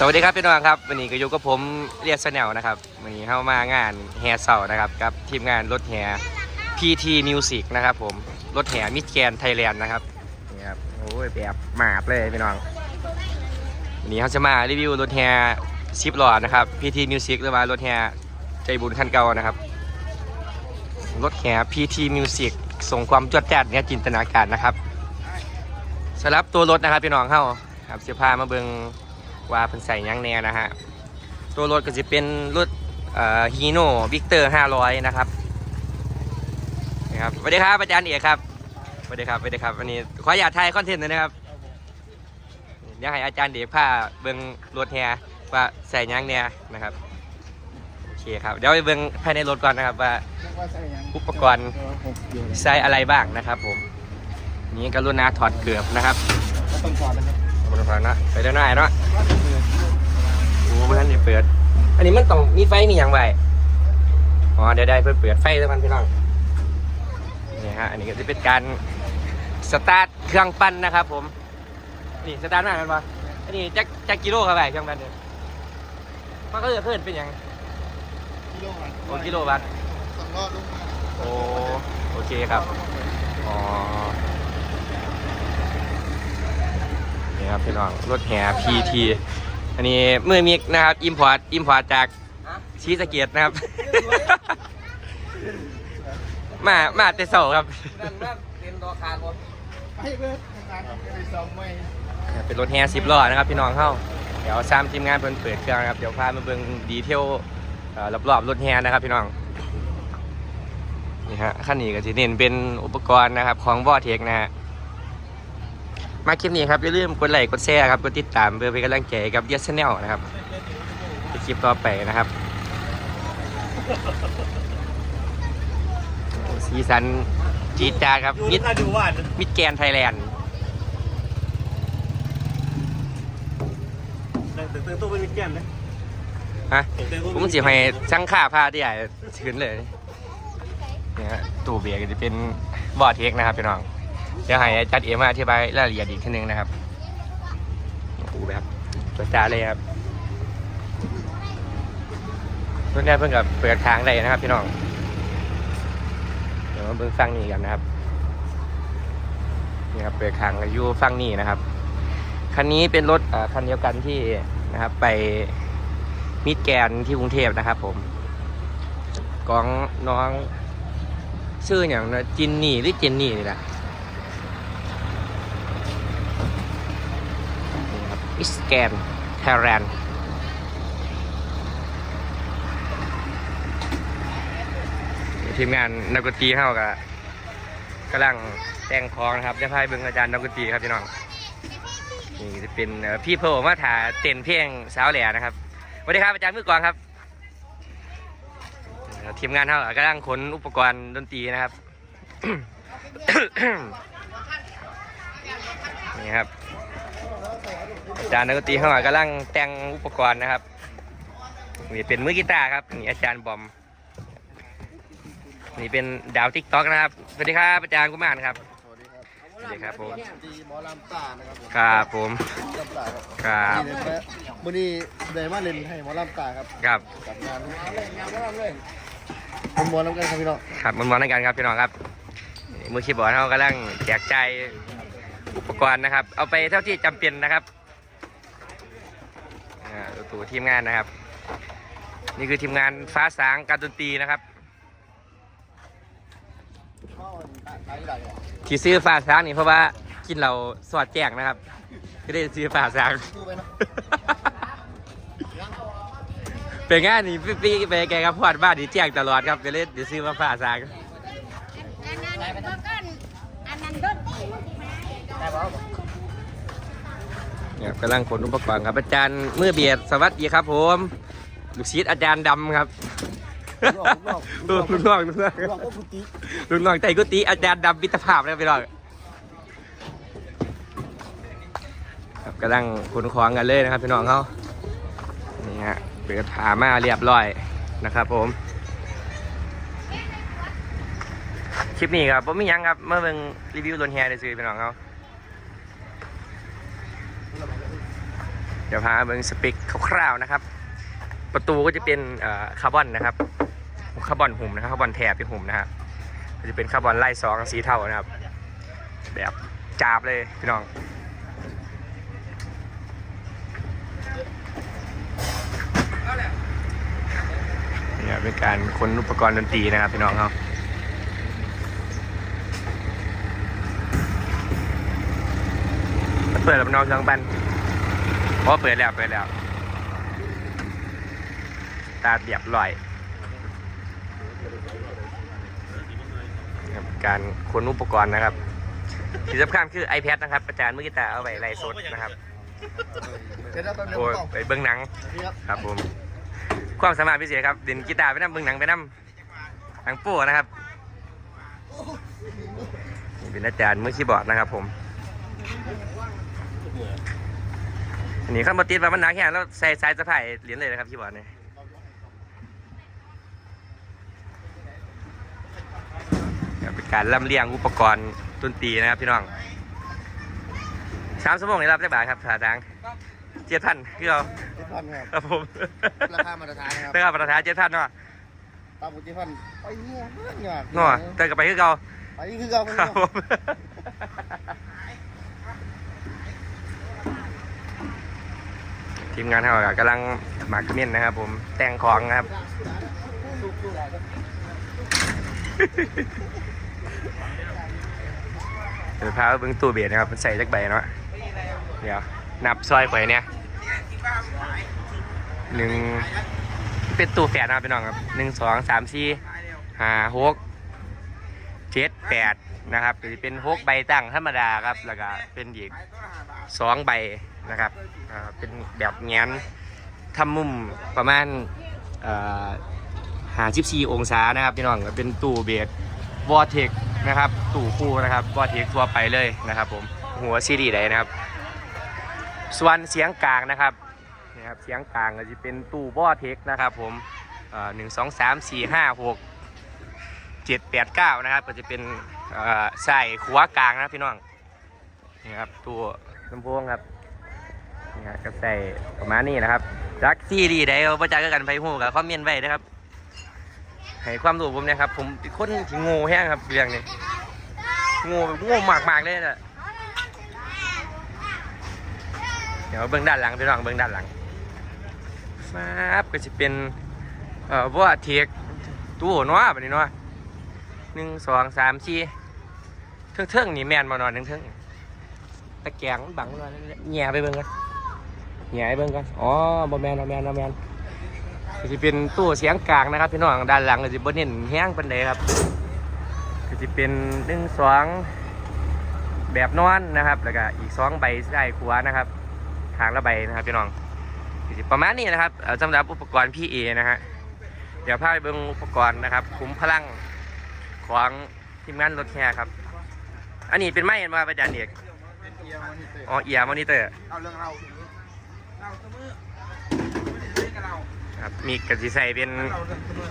สวัสดีครับพี่น้องครับวันนี้ก็อยู่กับผมเรียกแนลนะครับวันนี้เข้ามางานแฮเซานะครับกับทีมงานรถแห่ PT Music นะครับผมรถแห่มิสแกนไทยแลนด์นะครับนี่ครับโอ้ยแบบหมาดเลยพี่น้องวันนี้เขาจะมารีวิวรถแห่ซิปหลอดนะครับ PT Music หรือว่ารถแห่ใจบุญคันเก่านะครับรถแห่ PT Music ส่งความจดแจ๊ดเนี่ยจินตนาการนะครับสำหรับตัวรถนะครับพี่น้องเข้าครับเสื้อผ้ามาเบิง ว่าเป็นใส่ยังแน่นะฮะ ตัวรถก็จะเป็นรถฮีโน่วิกเตอร์500นะครับนะครับสวัสดีครับอาจารย์เอกครับสวัสดีครับสวัสดีครับวันนี้ขออยากถ่ายคอนเทนต์หน่อยนะครับอยากให้อาจารย์เอกพาเบิ้งรถแฮว่าใส่ยังแน่นะครับโอเคครับเดี๋ยวไปเบิ้งภายในรถก่อนนะครับว่าอุปกรณ์ใช้อะไรบ้างนะครับผมนี่กรุณาถอดเกือบนะครับต้องถอดนะครับบนฟังนะไปเดี๋ยวหน่อยเนาะ โอ้เพื่อนนี่เปิด อันนี้มันต้องมีไฟมีอย่างไรอ๋อเดี๋ยวได้เพื่อเปิดไฟแล้วมันพี่น้องนี่ฮะอันนี้ก็จะเป็นการสตาร์ทเครื่องปั้นนะครับ ผมนี่สตาร์ทมากันปะอันนี้จักจักกิโลครับไปเครื่องปั้นเนี่ยมันก็จะขึ้นเป็นอย่างกิโลวัตต์โอ้กิโลวัตต์สองรอบลงมาโอ้โอเคครับอ๋อ นี่ครับพี่น้องรถแห่ PT อันนี้มือมิกนะครับอิมพอร์ตอิมพอร์ตจากชีสะเกตนะครับ มามาแต่เสาครับนั่นว่าเป็นดอคาร์บอนให้เบิร์ดทำงานไม่ได้ซ้อมไม่เป็นรถแห่สิบล้อนะครับพี่น้องเข้าเดี๋ยวซ้ำทีมงานเพิ่นเปิดเครื่องนะครับเดี๋ยวพามาเบิ่งดีเทลเอ่อรอบๆรถแห่นะครับพี่น้องนี่ฮะขั้นนี้ก็จะเน้นเป็นอุปกรณ์นะครับของวอเทคนะฮะ มาคลิปนี้ครับอย่าลืมกดไลค์กดแชร์ครับกดติดตามเพื่อเป็นกำลังใจให้กับเดียสแนลนะครับในคลิปต่อไปนะครับสีสันจีดจาดครับมิดดูว่ามิดแกนไทยแลนด์ตึงตึงตู้เป็นมิดแกนนะฮะผมสิให้ช่างค่าผ้าที่ใหญ่ขึ้นเลยเนี่ยฮะตู้เบียร์ก็จะเป็นวอเทคนะครับพี่น้อง เดี๋ยวให้อาจัดเอมาอธิบายรายละเอียดอีกทีนึงนะครับโอ้โหแบบตัวจ้าเลยครับเพื่อนได้เพิ่งกับเปิดทางได้นะครับพี่น้อง เดี๋ยวมาเบิ่งฟังนี่กันนะครับ นี่ครับเปิดทางอยู่ฟังนี่นะครับ คันนี้เป็นรถคันเดียวกันที่นะครับ ไปมิดแกนที่กรุงเทพนะครับ ผมกองน้องชื่ออย่างนะจินนี่หรือเจนนี่นี่แหละนี่ครับ มิสแกนไทยแลนด์ทีมงานนักดนตรีเข้ากับกำลังแต่งคองนะครับจะพายเบิ่งอาจารย์นักดนตรีครับพี่น้องนี่จะเป็นพี่เพร์ลมาถ่ายเต้นเพลงสาวแหล่นะครับสวัสดีครับอาจารย์มือกองครับ ทีมงานเขากำลังขนอุปกรณ์ดนตรีนะครับนี่ครับ อาจารย์นักดนตรีเขากำลังแต่งอุปกรณ์นะครับนี่เป็นมือกีตาร์ครับนี่อาจารย์บอม นี่เป็นดาวทิกต็อกนะครับสวัสดีครับอาจารย์กุมารครับสวัสดีครับสวัสดีครับผมดีหมอลำตานะครับผมครับผมลำตาครับครับนี่เลยนะวันนี้ได้มาเล่นให้หมอลำตาครับครับกับงานงานหมอลำเลยผมหมอลำกันครับพี่น้องครับมันมอนในกันครับพี่น้องครับนี่มือคีย์บอร์ดเขากำลังแจกจ่ายอุปกรณ์นะครับ เอาไปเท่าที่จำเป็นนะครับ อ่าดูตัวทีมงานนะครับ นี่คือทีมงานฟ้าสางการดนตรีนะครับ ที่ซื้อฟ้าสางนี่เพราะว่ากินเราสอดแจกนะครับก็ได้ซื้อฟ้าสาง เป็นงานนี่พี่ๆไปแกกับพอดบ้านนี่แจ้งตลอดครับก็เลยเดี๋ยวซื้อมาฝาสาง เนี่ยกำลังขนอุปกรณ์ครับอาจารย์มือเบียดสวัสดีครับ ผมลูกศิษย์อาจารย์ดำครับลูกน้องลูกน้องลองก็พุติลูกน้องใจกุฏิอาจารย์ดำมิตรภาพนะครับพี่น้องครับกำลังขนของกันเลยนะครับพี่น้องเขานี่ฮะเปิดถามาเรียบร้อยนะครับ ผมคลิปนี้ครับผมมีหยังครับเมื่อเบิ่งรีวิวรถแฮได้ซื้อพี่น้องเขา เดี๋ยวพาเบิ้งสเปคคร่าวๆนะครับ ประตูก็จะเป็นคาร์บอนนะครับคาร์บอนหุ่มนะครับคาร์บอนแถบเป็นหุ่มนะครับจะเป็นคาร์บอนไล่สองสีเทานะครับ แบบจาบเลยพี่น้องเนี่ยเป็นการขนอุปกรณ์ดนตรีนะครับพี่น้องเขาเปิดแล้วพี่น้องช่างบันเพราะ ว่าเปิดแล้วเปิดแล้ว ตาเรียบร้อยการขนอุปกรณ์นะครับที่สำคัญคือ iPad นะครับ อาจารย์มือกีตาร์เอาไว้ไล่สดนะครับเดี๋ยวเป๊บนึงโอ้ยต้องไปเบิ้งหนังครับผมความสามารถพิเศษครับเด่นกีตาร์ไปนั่งเบิ้งหนังไปนั่งหนังโป้นะครับนี่เป็นอาจารย์มือคีย์บอร์ดนะครับผม อันนี้ข้างบนติดว่ามันหนักแค่แล้วใส่สายสะพายเหรียญเลยนะครับคีย์บอร์ดเนี่ยครับเป็นการลำเลียงอุปกรณ์ดนตรีนะครับพี่น้องสามชั่วโมงนี้รับได้บาทครับสาดังเจ็ดพันคือเราเจ็ดพันครับครับผมราคามาตรฐานนะครับเต้กับประธานเจ็ดพันเนาะตามบุจิพันไปเงี้ยเงี้ยเนาะเต้กับไปคือเก่าไปคือเราครับผม ทีมงานเขาก็กำลังหมากเม่นนะครับ ผมแต่งของครับเดี๋ยวพาไปเบิ้งตู้เบียดนะครับมันใส่จักใบเนาะเดี๋ยวนับซอยไข่เนี่ยหนึ่งเป็นตู้แฝดนะครับพี่น้องครับหนึ่งสองสามสี่ห้าหกเจ็ดแปดนะครับก็จะเป็นหกใบตั้งธรรมดาครับแล้วก็เป็นอีกสองใบ นะครับเป็นแบบแงนทำมุมประมาณหาชิบสี่องศานะครับพี่น้องเป็นตู้เบียดวอเทคนะครับตู่คู่นะครับวอเทคทั่วไปเลยนะครับผมหัวซีดีได้นะครับ ส่วนเสียงกลางนะครับนี่ครับ เสียงกลางก็จะเป็นตู้วอเทคนะครับผมหนึ่งสองสามสี่ห้าหกเจ็ดแปดเก้านะครับก็จะเป็นใส่ขวากลางนะพี่น้องนี่ครับตัวลำโพงครับ ก็ใส่ประมาณนี้นะครับ รักซี่ดีได้เอาประจักษ์กันไปหูกับคอมเมนต์ไว้นะครับ ให้ความรู้ผมนะครับ ผมเป็นคนที่โง่แห้งครับเรื่องนี้โง่โง่มากๆเลยนะเดี๋ยวเบื้องด้านหลังพี่น้องเบื้องด้านหลังมาบก็จะเป็นเอ่อว่าเทียกตู้เนาะแบบนี้เนาะหนึ่งสองสามสี่เทิงเทิงๆนี่แมนมานอนเทิงเทิงๆตะแกงบังเลยแง่ไปเบิ่งกัน แง่ไปเบิ่งกันอ๋อบ่แมนบ่แมนบ่แมนก็จะเป็นตู้เสียงกลางนะครับพี่น้องด้านหลังก็จะบนเน้นแห้งเป็นเลยครับก็จะเป็นหนึ่งสองแบบนอนนะครับ แล้วก็อีกสองใบได้ขวานะครับทางละใบนะครับพี่น้องก็จะประมาณนี้นะครับเอ่อสำหรับอุปกรณ์พี่เอนะฮะเดี๋ยวพาไปเบิ่งอุปกรณ์นะครับคุ้มพลังของทีมงานรถแห่ครับ อันนี้เป็นไม้เห็นว่าอาจารย์เอกเป็นเอียร์มอนิเตอร์อ๋อเอียร์มอนิเตอร์เอาเรื่องเรา เราเสมอไม่ได้เล่นกับเราครับ มีกระสีใส่เป็นเราเสมอ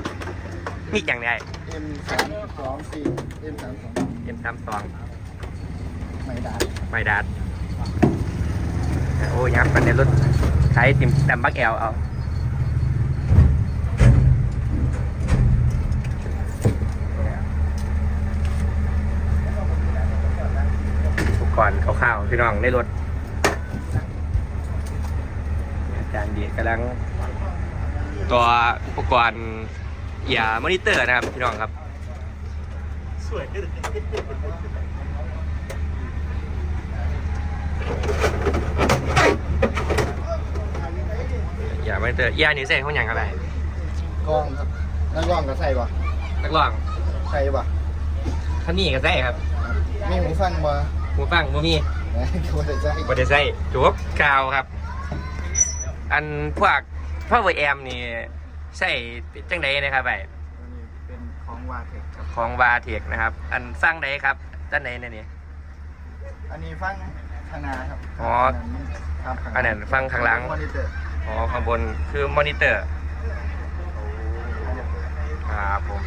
มีอย่างไรเอ็มสามสองสี่เอ็มสามสองเอ็มสามสองไม่ได้ไม่ดัดโอ้ยยับมันในรถใช้ติมแตมบักแอลเอาอุปกรณ์คร่าวๆพี่น้องในรถอา จารย์เดียกำลังตัวอุปกรณ์อย่ามอนิเตอร์นะครับพี่น้องครับอย่ามอนิเตอร์อย่านี่ใส่ห้องอย่างอะไรกล้องครับนั่นกล้องก็ใส่ปะนักร้องใส่ปะท่านี่ก็ใส่ครับ มีหูฟังปะหูฟังบ่มีนะก็ได้ใส่บ่ได้ใส่จวบกาวครับ อันพวกพาวเวอร์แอมนี่ใส่จังใดนะครับไปอันนี้เป็นของวาเทคครับ ของวาเทกนะครับ อันฟังใดครับด้านไหนเนี่ยนี่อันนี้ฟังข้างหน้าครับอ๋อครับข้างหอันนั้นฟังข้างหลังมอนิเตอร์อ๋อข้างบนคือมอนิเตอร์ครับผม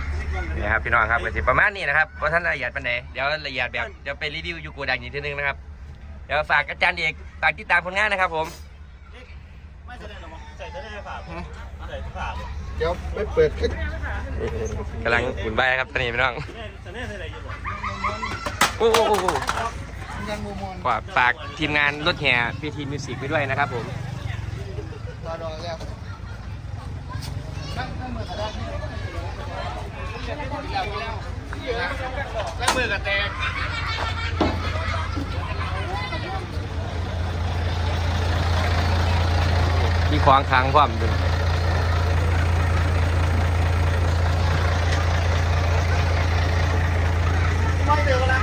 นี่ครับพี่น้องครับก็สิประมาณนี้นะครับว่าท่านละเอียดปานใดเดี๋ยวละเอียดแบบเดี๋ยวไปรีวิวอยู่โกูดังอีกทีนึงนะครับเดี๋ยวฝากอาจารย์เอกฝากติดตามผลงานนะครับผม เดี๋ยวไปเปิดคลิปกำลังหุ่นใบครับตอนนี้พี่น้องโอ้โหยังมูมอนฝากฝากทีมงานรถแห่พีทีมิวสิกไปด้วยนะครับผมรอดองแล้วนั่งนั่งมือกระดานแล้วมือกระแตก มีควางค้างพร้อมดูไม่เดือดละ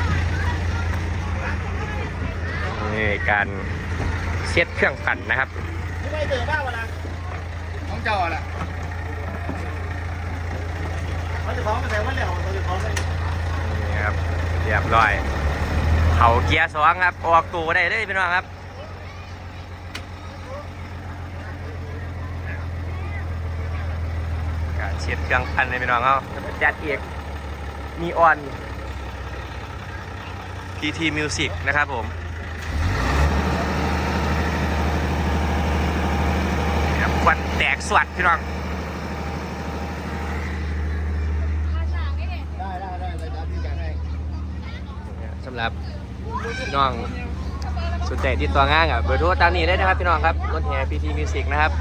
นี่การเช็ดเครื่องปั่นนะครับไม่เดือดบ้าวะละน้องเจ้าอะล่ะเขาจะพร้อมกันแต่ว่าแล้วเขาจะพร้อมกันนี่ครับเรียบร้อย เขาเกียร์สองครับ ออกตัวได้เลยพี่น้องครับ การเช็ดเครื่องพันเลยพี่น้องเขาจัดเอกมีออน PT Music นะครับผมนี่ครับควันแตกสวัดพี่น้องมาสั่งนี่ได้ได้ได้เลยครับพี่จัดให้สำหรับพี่น้องสนใจติดต่องานกับเบอร์โทรตามนี้ได้นะครับพี่น้องครับรถแห่ PT Music นะครับ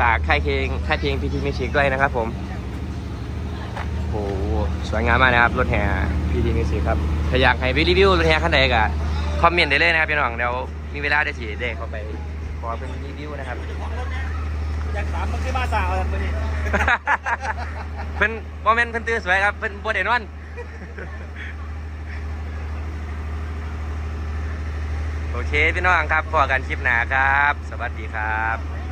ฝากค่ายเพลงค่ายเพลง PT Music ด้วยนะครับผมโอ้โห สวยงามมากนะครับ รถแห่ PT Music ครับ ถ้าอยากให้ไปรีวิวรถแห่คันใดก็คอมเมนต์ได้เลยนะครับพี่น้องเดี๋ยวมีเวลาได้ฉีดได้เข้าไปขอเป็นรีวิวนะครับอยากสามมันคือมาสาวกันตัวนี้เพิ่นโมเมนต์เพิ่นตื่นสวยครับเพิ่นบ่ได้นอนโอเคพี่น้องครับพอกันคลิปหน้าครับ สวัสดีครับ